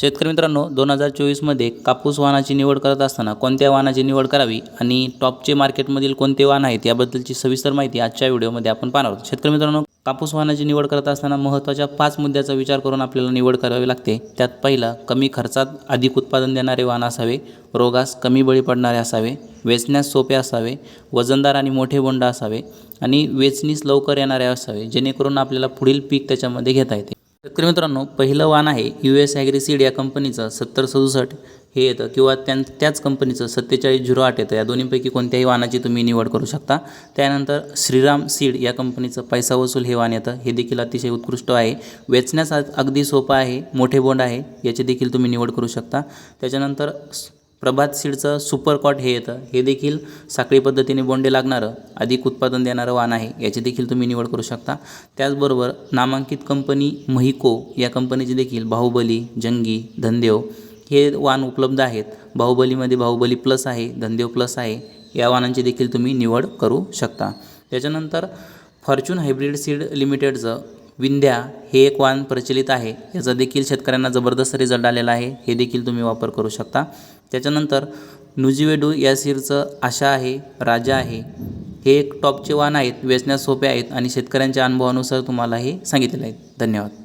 शेतकरी मित्रांनो दोन हजार चोवीसमध्ये कापूस वाहनाची निवड करत असताना कोणत्या वाहनाची निवड करावी आणि टॉपचे मार्केटमधील कोणते वाहन आहेत याबद्दलची सविस्तर माहिती आजच्या व्हिडिओमध्ये आपण पाहणार आहोत. शेतकरी मित्रांनो कापूस वाहनाची निवड करत असताना महत्त्वाच्या पाच मुद्द्याचा विचार करून आपल्याला निवड करावी लागते. त्यात पहिला कमी खर्चात अधिक उत्पादन देणारे वाहन असावे रोगास कमी बळी पडणारे असावे वेचण्यास सोपे असावे वजनदार आणि मोठे बोंड असावे आणि वेचणीस लवकर येणारे असावे जेणेकरून आपल्याला पुढील पीक त्याच्यामध्ये घेता येते. शेतकरी मित्रांनो पहिलं वाहन आहे यू एस ॲग्रिसीड या कंपनीचं सत्तर सदुसष्ट. हे येतं किंवा त्यां त्याच कंपनीचं सत्तेचाळीस झिरो आठ येतं. या दोन्हीपैकी कोणत्याही वाहनाची तुम्ही निवड करू शकता. त्यानंतर श्रीराम सीड या कंपनीचं पैसा वसूल हे वाहन येतं. हे देखील अतिशय उत्कृष्ट आहे. वेचण्यास अगदी सोपं आहे मोठे बोंड आहे. याची देखील तुम्ही निवड करू शकता. त्याच्यानंतर प्रभात सीडचं सुपर कॉट हे येतं. हे देखील साखळी पद्धतीने बोंडे लागणारं अधिक उत्पादन देणारं वाहन आहे. याची देखील तुम्ही निवड करू शकता. त्याचबरोबर नामांकित कंपनी महिको या कंपनीची देखील बाहुबली जंगी धनदेव हे वाहन उपलब्ध आहेत. बाहुबलीमध्ये बाहुबली प्लस आहे धनदेव प्लस आहे. या वाहनांची देखील तुम्ही निवड करू शकता. त्याच्यानंतर फॉर्च्यून हायब्रिड सीड लिमिटेडचं विंध्या हे एक वाण प्रचलित आहे. याचा देखील शेतकऱ्यांना जबरदस्त रिझल्ट आलेला आहे. हे देखील तुम्ही वापर करू शकता. त्याच्यानंतर नुजीवेडू या सीरचं आशा आहे राजा आहे. हे एक टॉपचे वाण आहेत वेचण्यास सोपे आहेत आणि शेतकऱ्यांच्या अनुभवानुसार तुम्हाला हे सांगितलेलं आहेत धन्यवाद.